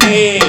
Hey.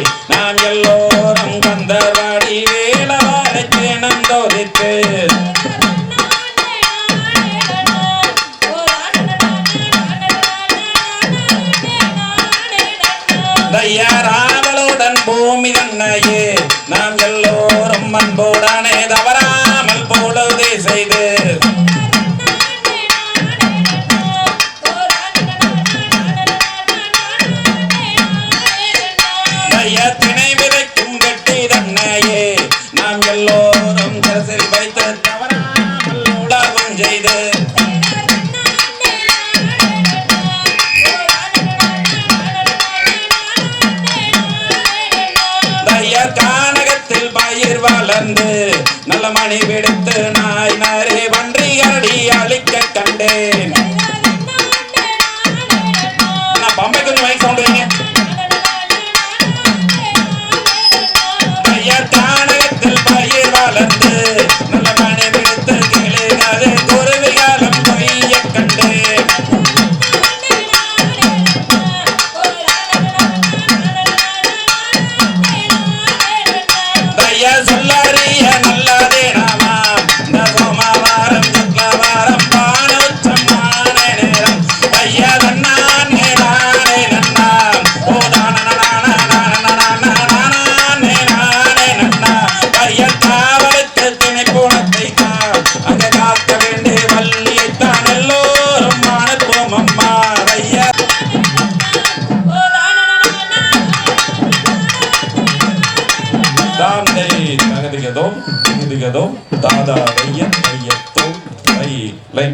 ஜெகதோ தாதா வையன் வையத்தோ வை லை.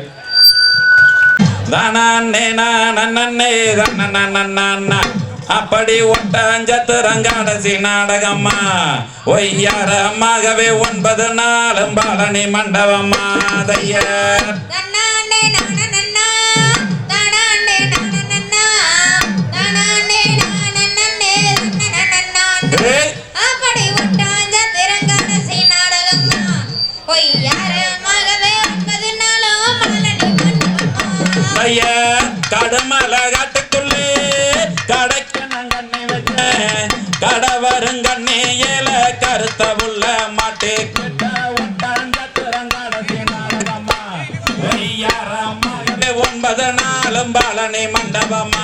தானே நானே தன்னா அப்படி ஒட்டாஞ்சத்துரங்காடசி நாடகம்மா அம்மாகவே ஒன்பது நாளும் பழனி மண்டபம்மா தையர் கடவருங்கண்ணே ஏல கருத்த உள்ள மாட்டு. ஒன்பது நாளும் பழனி மண்டபமா?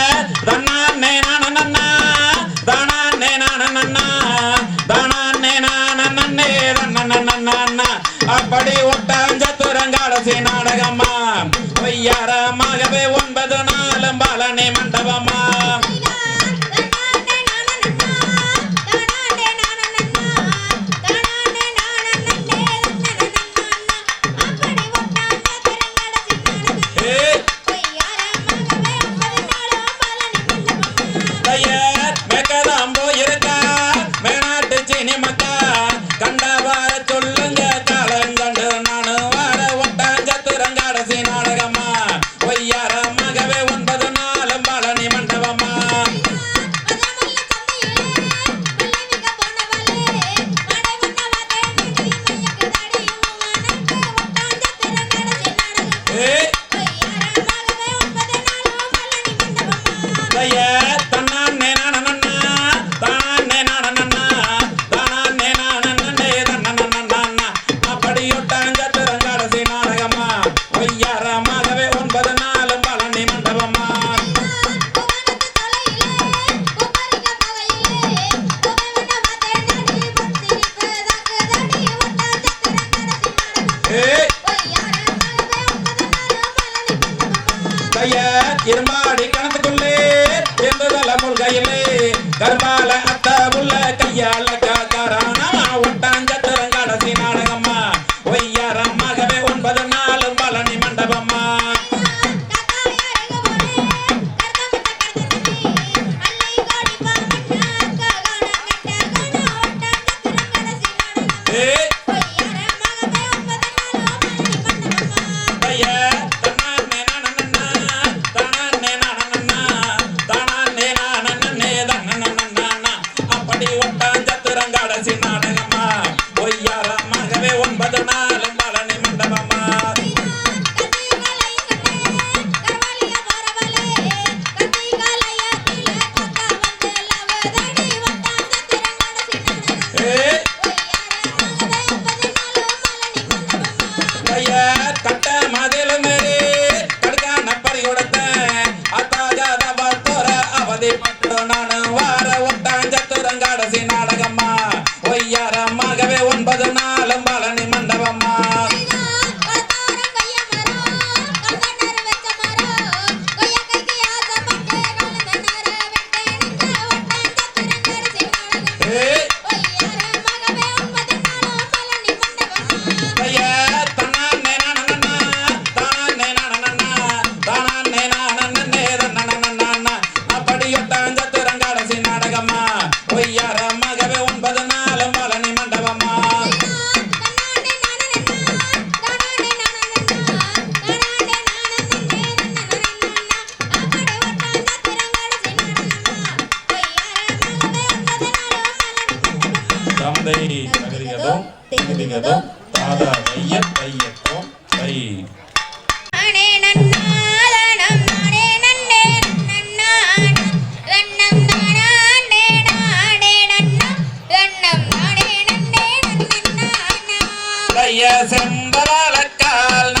ஆகவே ஒன்பது நாளும் பழனி மண்டபமா? ஜெயமே தர்மா திகதோம் திகதிகதோம் தாதா தைய தையத்தோம் தை செம்பலால் கால்